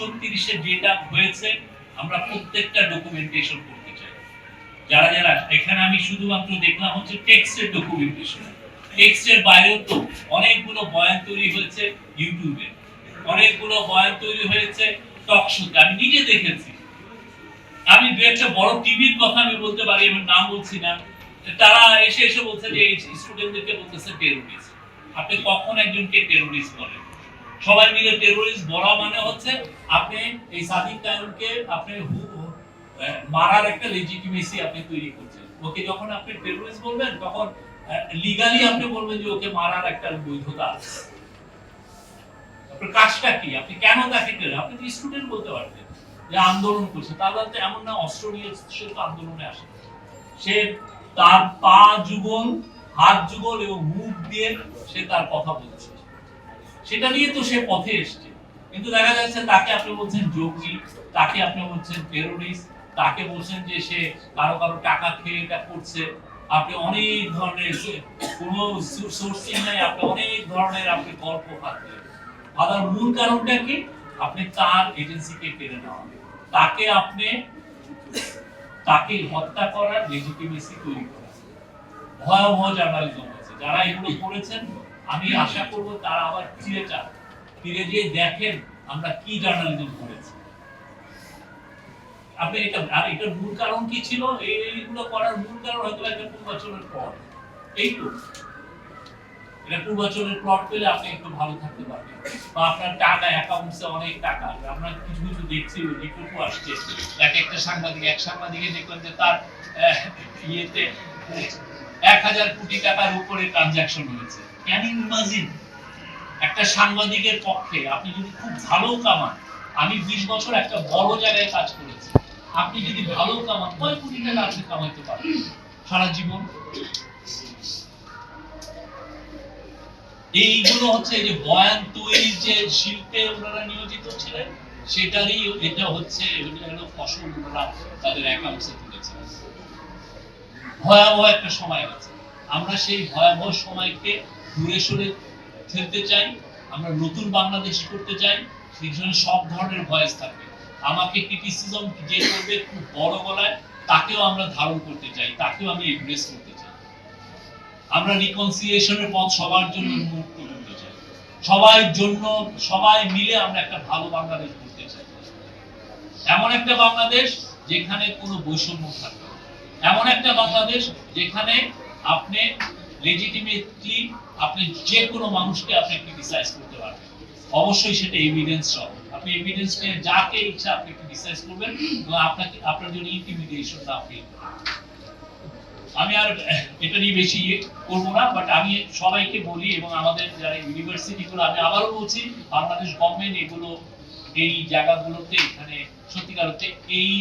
ছত্রিশে যেটা হয়েছে, আমরা প্রত্যেকটা ডকুমেন্টেশন করতে চাই। যারা যারা, এখানে আমি শুধুমাত্র দেখলাম হচ্ছে টেক্সটের ডকুমেন্টেশন টেক্সটের বাইরেও তো অনেকগুলো বয়ান তৈরি হয়েছে ইউটিউবে অনেকগুলো বয়ান তৈরি হয়েছে টক আমি নিজে দেখেছি। আমি দু একটা বড় টিভির কথা আমি বলতে পারি, আমি নাম বলছি না। তারা এসে এসে বলছে যে স্টুডেন্টদেরকে বলতেছে টেরোরিস্ট আপনি কখন একজনকে টেরোরিস্ট বলেন? সবাই মিলে টেরোরিস্ট বলা মানে হচ্ছে আপনি এই সাদিক কায়ুমকে আপনি মারার একটা লেজিটিমেসি আপনি তৈরি করছেন। ওকে যখন আপনি টেরোরিস্ট বলবেন, তখন লিগালি আপনি বলবেন যে ওকে মারার একটা বৈধতা আছে। আপনার কাজটা কি? আপনি কেন তাকে টের আপনি তো স্টুডেন্ট বলতে পারতেন যে আন্দোলন করছে। তাহলে তো এমন না অস্ত্র নিয়ে আন্দোলনে আসে। সে তার পা যুগল, হাত যুগল এবং মুখ দিয়ে সে তার কথা বলছে। সেটা নিয়ে তো সে পথে এসছে। কিন্তু দেখা যাচ্ছে তাকে আপনি বলছেন জঙ্গি তাকে আপনি বলছেন টেরোরিস্ট তাকে বলছেন যে সে কারও কারও টাকা খেয়ে এটা করছে। আপনি অনেক ধরনের কোনো সোর্সিং নাই, আপনি অনেক ধরনের আপনি গল্প পাচ্ছেন। আদার মূল কারণটা কি? আপনি তার এজেন্সিকে টেনে নেওয়া। তাকে আপনি, তাকে হত্যা করার লেজিটিমেসি তৈরি করা। ভয়াবহ জার্নালিজম হয়েছে। যারা এগুলো করেছেন আমি আশা করব তারা আবার ফিরে যান ফিরে গিয়ে দেখেন আমরা কি জার্নালিজম করেছি। আপনি এটা, আর এটার মূল কারণ কি ছিল? এই- এইগুলো করার মূল কারণ হয়তো একটা পূর্বাচলের পর। এই তো। এটা পূর্বাচলের প্লট পেলে আপনি একটু ভালো থাকতে পারবেন। বা আপনার টাকা অ্যাকাউন্টসে অনেক টাকা। আমরা কিছু কিছু দেখছি রিপোর্টও আসছে। এক একটা সাংবাদিক, এক সাংবাদিকে দেখবেন যে তার ইয়েতে এক হাজার কোটি টাকার উপরে ট্রানজাকশন হয়েছে। ক্যান ইউ ইমাজিন একটা সাংবাদিকের পক্ষে আপনি যদি খুব ভালো কামান, আমি বিশ বছর একটা বড় জায়গায় কাজ করেছি, আপনি যদি ভালো কামান, কয় কোটি টাকা আপনি কামাইতে পারবেন সারা জীবন? এইগুলো হচ্ছে যে বয়ান তৈরির যে শিল্পে ওনারা নিয়োজিত ছিলেন, সেটারই এটা হচ্ছে, এটা হলো ফসল ওনারা তাদের অ্যাকাউন্টসে তুলেছিলেন ভয়াবহ একটা সময় আছে। আমরা সেই ভয়াবহ সময়কে দূরে সরে ফেলতে চাই, আমরা নতুন বাংলাদেশ করতে চাই, সেই জন্য সব ধরনের ভয়েস থাকবে। আমাকে ক্রিটিসিজম যে করবে খুব বড় গলায়, তাকেও আমরা ধারণ করতে চাই, তাকেও আমি এমব্রেস করতে চাই। আমরা রিকনসিলিয়েশনের পথ সবার জন্য উন্মুক্ত করতে চাই। সবার জন্য, সবাই মিলে আমরা একটা ভালো বাংলাদেশ করতে চাই। এমন একটা বাংলাদেশ যেখানে কোনো বৈষম্য থাকবে। এমন একটা বাংলাদেশ যেখানে আপনি লেজিটিমেটলি আপনি যে কোনো মানুষকে আপনি ক্রিটিসাইজ করতে পারবেন। অবশ্যই সেটা এভিডেন্স সহ। আপনি এভিডেন্স নিয়ে যাকে ইচ্ছা আপনি ক্রিটিসাইজ করবেন এবং আপনাকে, আপনার জন্য ইন্টিমিডিয়েশন না ফিল আমি আর এটা নিয়ে বেশি ইয়ে করব না বাট আমি সবাইকে বলি এবং আমাদের যারা ইউনিভার্সিটি গুলো, আমি আবারও বলছি, বাংলাদেশ গভর্নমেন্ট এগুলো এই জায়গাগুলোতে এখানে সত্যিকার এই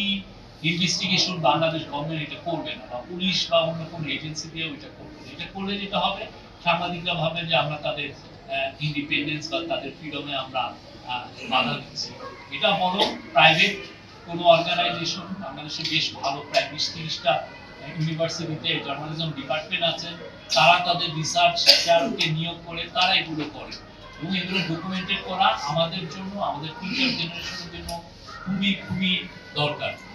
ইনভেস্টিগেশন বাংলাদেশ গভর্নমেন্ট এটা করবে না, বা পুলিশ বা অন্য কোনো এজেন্সি দিয়ে ওইটা করবে। এটা করলে যেটা হবে, সাংবাদিকরা ভাবে যে আমরা তাদের ইন্ডিপেন্ডেন্স বা তাদের ফ্রিডমে আমরা বাধা দিচ্ছি। এটা বড় প্রাইভেট কোনো অর্গানাইজেশন বাংলাদেশে বেশ ভালো প্রায় বিশ তিরিশটা ইউনিভার্সিটিতে জার্নালিজম ডিপার্টমেন্ট আছে, তারা তাদের রিসার্চ রিসার্চকে নিয়োগ করে, তারা এগুলো করে। এবং এগুলো ডকুমেন্টেড করা আমাদের জন্য, আমাদের ফিউচার জেনারেশনের জন্য খুবই খুবই দরকার।